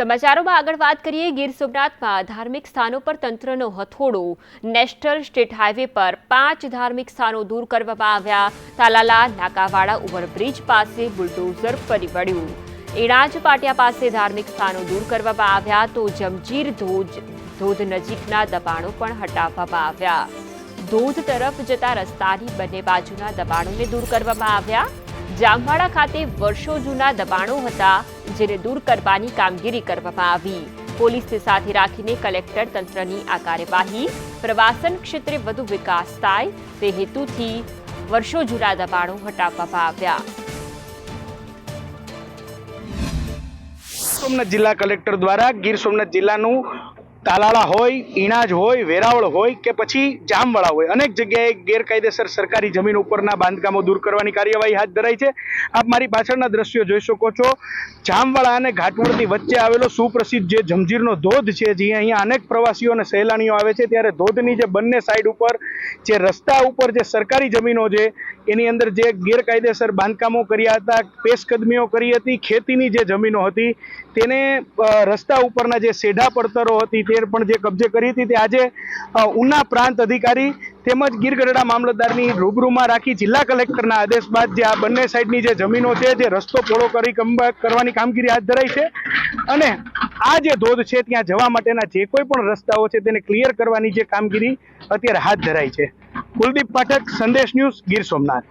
સમાચારોમાં આગળ વાત કરીએ, ગીર સોમનાથમાં ધાર્મિક સ્થાનો પર તંત્રનો હથોડો. નેશનલ સ્ટેટ હાઈવે પર પાંચ ધાર્મિક સ્થાનો દૂર કરવામાં આવ્યા. તાલાલા નાકાવાડા ઓવરબ્રિજ પાસે બુલડોઝર ફરી વળ્યું. એણાજ પાટિયા પાસે ધાર્મિક સ્થાનો દૂર કરવામાં આવ્યા તો જમજીર ધોજ, ધોધ નજીકના દબાણો પણ હટાવવામાં આવ્યા. ધોધ તરફ જતા રસ્તાની બંને બાજુના દબાણોને દૂર કરવામાં આવ્યા. જામવાડા ખાતે વર્ષો જૂના દબાણો હતા, જેને દૂર કરવાની કામગીરી કરવામાં આવી. પોલીસને સાથે રાખીને કલેક્ટર તંત્રની આ કાર્યવાહી પ્રવાસન ક્ષેત્રે વધુ વિકાસ થાય તે હેતુથી વર્ષો જૂના દબાણો હટાવવામાં આવ્યા. સોમનાથ જિલ્લા કલેક્ટર દ્વારા ગીર સોમનાથ જિલ્લાનું તાલાળા હોય, ઈણાજ હોય, વેરાવળ હોય કે પછી જામવાળા હોય, અનેક જગ્યાએ ગેરકાયદેસર સરકારી જમીન ઉપરના બાંધકામો દૂર કરવાની કાર્યવાહી હાથ ધરાઈ છે. આપ મારી પાછળના દ્રશ્યો જોઈ શકો છો. જામવાળા અને ઘાટવળથી વચ્ચે આવેલો સુપ્રસિદ્ધ જે જંજીરનો ધોધ છે, જે અહીંયા અનેક પ્રવાસીઓ અને સહેલાણીઓ આવે છે, ત્યારે ધોધની જે બંને સાઈડ ઉપર જે રસ્તા ઉપર જે સરકારી જમીનો છે, એની અંદર જે ગેરકાયદેસર બાંધકામો કર્યા હતા, પેશકદમીઓ કરી હતી, ખેતીની જે જમીનો હતી, તેને રસ્તા ઉપરના જે સેઢા પડતરો હતી તે પણ જે કબજે કરી હતી તે આજે ઉના પ્રાંત અધિકારી તેમજ ગીરગઢડા મામલતદારની રૂબરૂમાં રાખી જિલ્લા કલેક્ટરના આદેશ બાદ જે આ બંને સાઈડની જે જમીનો છે, જે રસ્તો પહોળો કરી કરવાની કામગીરી હાથ ધરાઈ છે અને આ જે ધોધ છે ત્યાં જવા માટેના જે કોઈ પણ રસ્તાઓ છે તેને ક્લિયર કરવાની જે કામગીરી અત્યારે હાથ ધરાઈ છે. કુલદીપ પાઠક, સંદેશ ન્યૂઝ ગીર સોમનાથ.